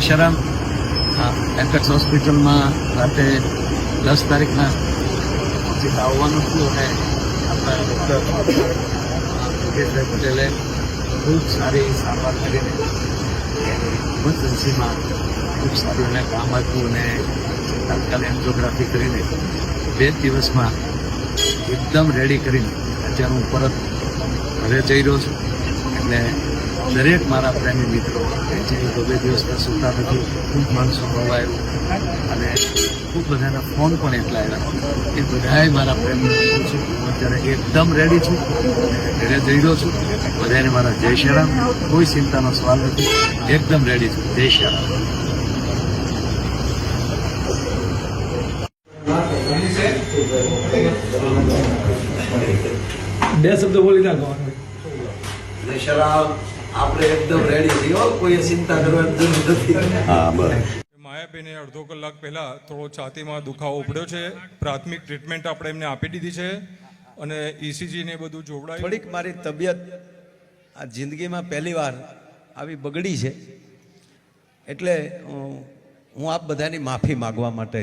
દશરામ act હોસ્પિટલમાં રાતે દસ તારીખના આવવાનું હતું અને આપણા ડૉક્ટર યોગેશભાઈ પટેલે ખૂબ સારી સારવાર કરીને ઇમરજન્સીમાં ખૂબ સારું એને કામ આપ્યું અને તાત્કાલિક એન્જિયોગ્રાફી કરીને બે દિવસમાં એકદમ રેડી કરીને અત્યારે હું પરત ઘરે જઈ રહ્યો છું. એટલે દરેક મારા પ્રેમી મિત્રો જે બે દિવસના સુતા નથી ખૂબ મન સંભળાયું અને ખૂબ બધાના ફોન પણ એટલા આવ્યા એ બધાએ મારા પ્રેમી મિત્રો છે હું અત્યારે એકદમ રેડી છું. ઘરે જઈ રહ્યો છું. બધાને મારા જય શ્રીરામ કોઈ ચિંતાનો સવાલ નથી. એકદમ રેડી છું. જય શ્રીરામ બે શબ્દ બોલી નાખો. જય શ્રી રામ. આપણે એકદમ રેડી છીએ કોઈ ચિંતા કરવાની જરૂર નથી. હા બસ. માયાબેને અડધો કલાક પહેલા થોડો છાતીમાં દુખાવો ઉપડ્યો છે. પ્રાથમિક ટ્રીટમેન્ટ આપણે એમને આપી દીધી છે અને ઈસીજી ને બધું જોવડાયું. થોડીક મારી તબિયત આ જિંદગીમાં પહેલી વાર આવી બગડી છે. એટલે હું આપ બધાની માફી માગવા માટે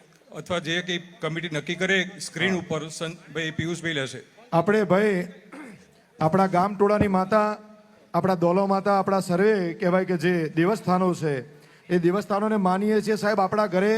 અથવા જે કંઈ કમિટી નક્કી કરે સ્ક્રીન ઉપર ભાઈ પિયુષભાઈ લેશે. આપણે ભાઈ આપણા ગામ ટોળાની માતા આપણા દોલો માતા આપણા સર્વે કહેવાય કે જે દેવસ્થાનો છે એ દેવસ્થાનોને માનીએ છીએ સાહેબ આપણા ઘરે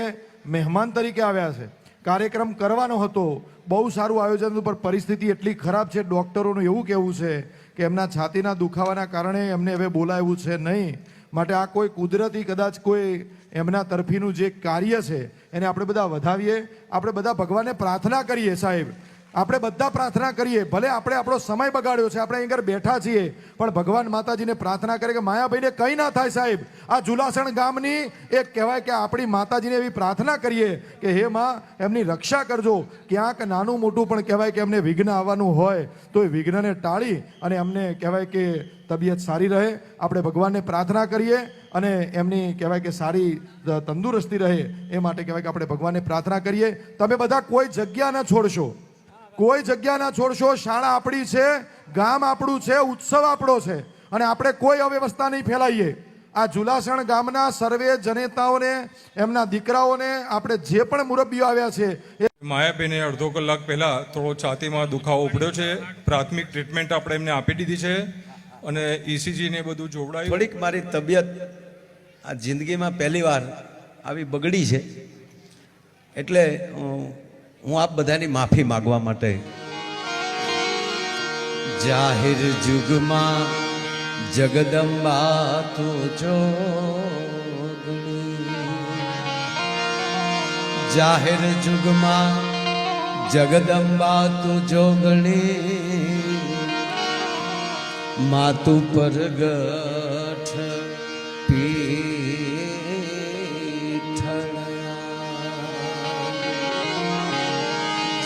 મહેમાન તરીકે આવ્યા છે. કાર્યક્રમ કરવાનો હતો બહુ સારું આયોજન હતું પણ પરિસ્થિતિ એટલી ખરાબ છે ડૉક્ટરોનું એવું કહેવું છે કે એમના છાતીના દુખાવાના કારણે એમને હવે બોલાવ્યું છે નહીં. માટે આ કોઈ કુદરતી કદાચ કોઈ એમના તરફીનું જે કાર્ય છે, એને આપણે બધા વધાવીએ, આપણે બધા ભગવાનને પ્રાર્થના કરીએ સાહેબ. આપણે બધા પ્રાર્થના કરીએ. ભલે આપણે આપણો સમય બગાડ્યો છે, આપણે અહીં બેઠા છીએ, પણ ભગવાન માતાજીને પ્રાર્થના કરે કે માયાભાઈને કંઈ ના થાય સાહેબ. આ જુલાસણ ગામની એક કહેવાય કે આપણી માતાજીને એવી પ્રાર્થના કરીએ કે હે માં, એમની રક્ષા કરજો. ક્યાંક નાનું મોટું પણ કહેવાય કે એમને વિઘ્ન આવવાનું હોય, તો એ વિઘ્નને ટાળી અને એમને કહેવાય કે તબિયત સારી રહે. આપણે ભગવાનને પ્રાર્થના કરીએ અને એમની કહેવાય કે સારી તંદુરસ્તી રહે. એ માટે કહેવાય કે આપણે ભગવાનને પ્રાર્થના કરીએ. તમે બધા કોઈ જગ્યા ન છોડશો. કોઈ જગ્યા ના છોડશો શાળા આપણી છે ગામ આપણું છે ઉત્સવ આપણો છે. અને આપણે કોઈ અવ્યવસ્થા નહીં ફેલાઈએ. આ જુલાસણ ગામના સર્વે જનેતાઓને એમના દીકરાઓને આપણે જે પણ મુરબ્બીઓ આવ્યા છે એ માયાબેને અડધો કલાક પહેલા થોડો છાતીમાં દુખાવો ઉપડ્યો છે. પ્રાથમિક ટ્રીટમેન્ટ આપણે એમને આપી દીધી છે. અને ઈસીજીને બધું જોવડાયું. થોડીક મારી તબિયત આ જિંદગીમાં પહેલી વાર આવી બગડી છે. એટલે હું આપ બધાની માફી માગવા માટે જાહેર જુગમાં જગદંબા તું જો જાહેર જુગમાં જગદંબા તું જોગણી. માતું પરગઠ પીઠળા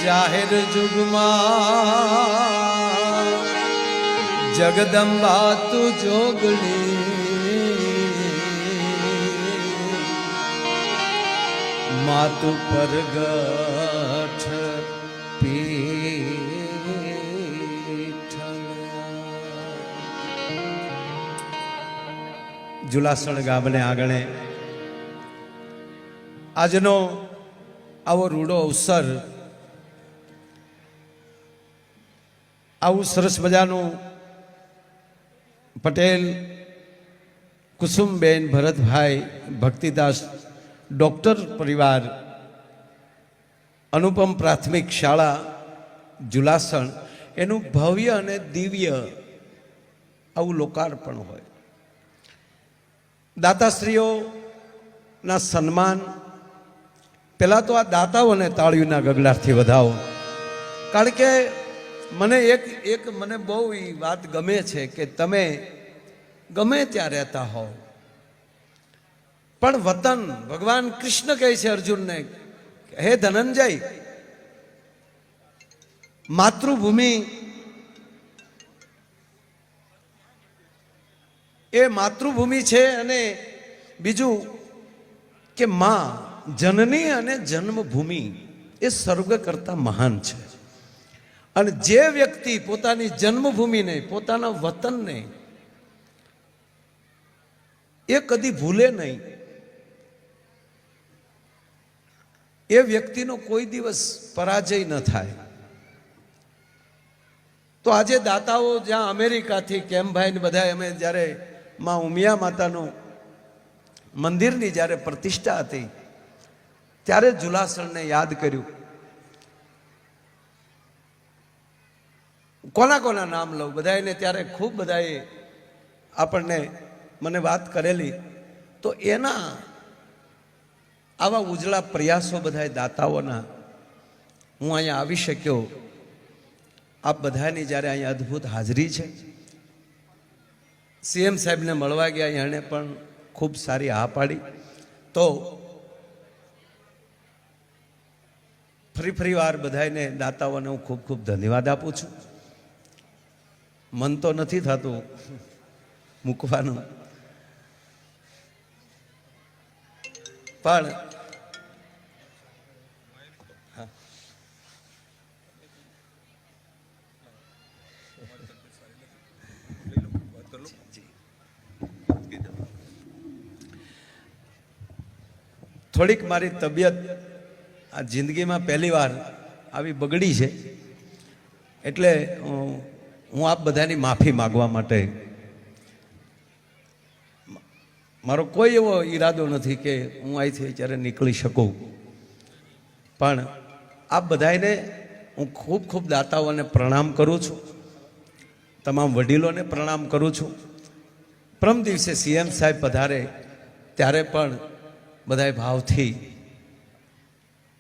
જાહેર જુગમાં જગદંબા તું જોગણી. માતુ પરગઠ જુલાસણ ગામને આગળે આજનો આવો રૂડો અવસર આવું સરસ મજાનું પટેલ, કુસુમબેન ભરતભાઈ, ભક્તિદાસ, ડૉક્ટર પરિવાર, અનુપમ પ્રાથમિક શાળા, જુલાસણ, એનું ભવ્ય અને દિવ્ય આવું લોકાર્પણ હોય. દાતાશ્રીઓના સન્માન, પહેલાં તો આ દાતાઓને તાળીઓના ગગડાથી વધાવો. કારણ કે મને એક એક મને બહુ એ વાત ગમે છે કે તમે ગમે ત્યાં રહેતા હો પણ વતન, ભગવાન કૃષ્ણ કહે છે અર્જુનને, હે ધનંજય, માતૃભૂમિ એ માતૃભૂમિ છે અને બીજું કે માં જનની અને જન્મભૂમિ એ સર્વ કરતા મહાન છે. અને જે વ્યક્તિ પોતાની જન્મભૂમિને, પોતાના વતનને એ કદી ભૂલે નહીં. એ વ્યક્તિનો કોઈ દિવસ પરાજય ન થાય. તો આજે દાતાઓ જ્યાં અમેરિકાથી કેમભાઈ ને બધા અમે જ્યારે માં ઉમિયા માતાનું મંદિરની જ્યારે પ્રતિષ્ઠા હતી, ત્યારે જુલાસણને યાદ કર્યું. કોના કોના નામ લઉં? બધાને ત્યારે ખૂબ બધાએ આપણને મને વાત કરેલી. તો એના આવા ઉજળા પ્રયાસો બધાએ દાતાઓના હું અહીંયા આવી શક્યો. આપ બધાની જ્યારે અહીંયા અદ્ભુત હાજરી છે. સીએમ સાહેબને મળવા ગયા એણે પણ ખૂબ સારી હા પાડી. તો ફરી ફરી વાર બધાને દાતાઓને હું ખૂબ ખૂબ ધન્યવાદ આપું છું. મન તો નથી થતું મૂકવાનું. પણ થોડીક મારી તબિયત આ જિંદગીમાં પહેલી વાર આવી બગડી છે. એટલે અ, હું આપ બધાની માફી માગવા માટે મારો કોઈ એવો ઈરાદો નથી કે હું અહીંથી જ્યારે નીકળી શકું. પણ આપ બધાને હું ખૂબ ખૂબ દાતાઓને પ્રણામ કરું છું. તમામ વડીલોને પ્રણામ કરું છું. પ્રમ દિવસે સીએમ સાહેબ પધારે ત્યારે પણ બધાએ ભાવથી.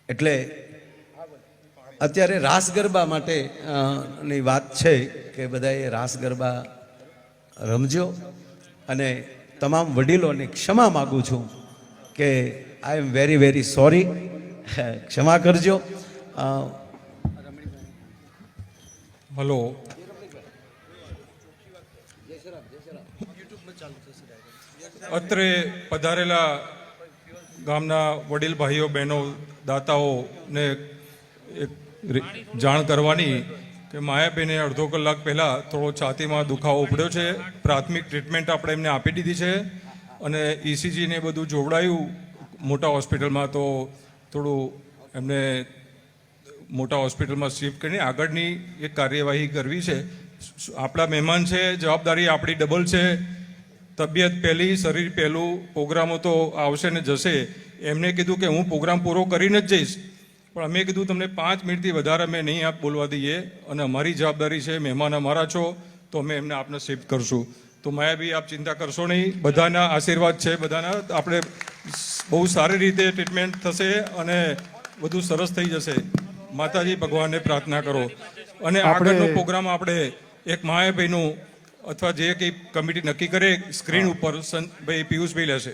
એટલે અત્યારે રાસ ગરબા માટે ની વાત છે કે બધાએ રાસ ગરબા રમજો. અને તમામ વડીલોને ક્ષમા માગું છું કે I am very very sorry ક્ષમા કરજો. હલો. અત્રે પધારેલા ગામના વડીલ, ભાઈઓ, બહેનો, દાતાઓને એક જાણ કરવાની કે માયાબેને અડધો કલાક પહેલાં થોડો છાતીમાં દુખાવો ઉપડ્યો છે. પ્રાથમિક ટ્રીટમેન્ટ આપણે એમને આપી દીધી છે અને ઇસીજીને બધું જોવડાયું. મોટા હોસ્પિટલમાં તો થોડું એમને મોટા હોસ્પિટલમાં શિફ્ટ કરીને આગળની એક કાર્યવાહી કરવી છે. આપણા મહેમાન છે, જવાબદારી આપણી ડબલ છે. તબિયત પહેલી, શરીર પહેલું, પ્રોગ્રામો તો આવશે ને જશે. એમને કીધું કે હું પ્રોગ્રામ પૂરો કરીને જ જઈશ. પણ અમે કીધું તમને પાંચ મિનિટથી વધારે અમે નહીં આપ બોલવા દઈએ અને અમારી જવાબદારી છે મહેમાન અમારા છો તો અમે એમને આપને શિફ્ટ કરશું. તો માયાભી આપ ચિંતા કરશો નહીં. બધાના આશીર્વાદ છે બધાના. આપણે બહુ સારી રીતે ટ્રીટમેન્ટ થશે અને બધું સરસ થઈ જશે. માતાજી ભગવાનને પ્રાર્થના કરો. અને આગળનો પ્રોગ્રામ આપણે એક માયાભાઈનું અથવા જે કંઈ કમિટી નક્કી કરે સ્ક્રીન ઉપર ભાઈ પિયુષભાઈ લેશે.